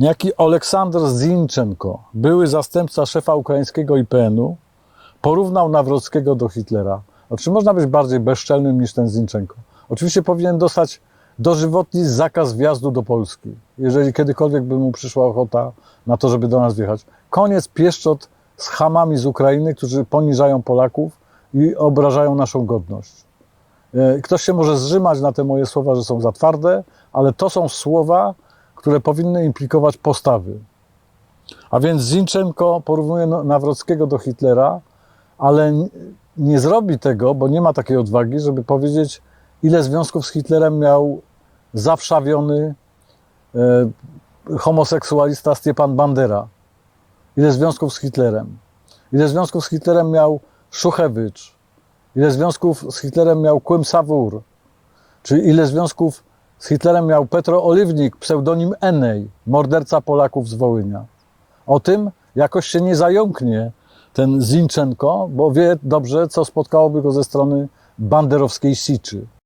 Niejaki Aleksander Zinchenko, były zastępca szefa ukraińskiego IPN-u, porównał Nawrockiego do Hitlera. No, czy można być bardziej bezczelnym niż ten Zinchenko? Oczywiście powinien dostać dożywotni zakaz wjazdu do Polski, jeżeli kiedykolwiek by mu przyszła ochota na to, żeby do nas wjechać. Koniec pieszczot z hamami z Ukrainy, którzy poniżają Polaków i obrażają naszą godność. E, Ktoś się może zrzymać na te moje słowa, że są za twarde, ale to są słowa, które powinny implikować postawy. A więc Zinchenko porównuje No- Nawrockiego do Hitlera, ale nie zrobi tego, bo nie ma takiej odwagi, żeby powiedzieć, ile związków z Hitlerem miał zawszawiony e, homoseksualista Stepan Bandera. Ile związków z Hitlerem. Ile związków z Hitlerem miał Szuchewicz. Ile związków z Hitlerem miał Kłym Sawur. Czy ile związków z Hitlerem miał Petro Oliwnik, pseudonim Enej, morderca Polaków z Wołynia. O tym jakoś się nie zająknie ten Zinchenko, bo wie dobrze, co spotkałoby go ze strony banderowskiej siczy.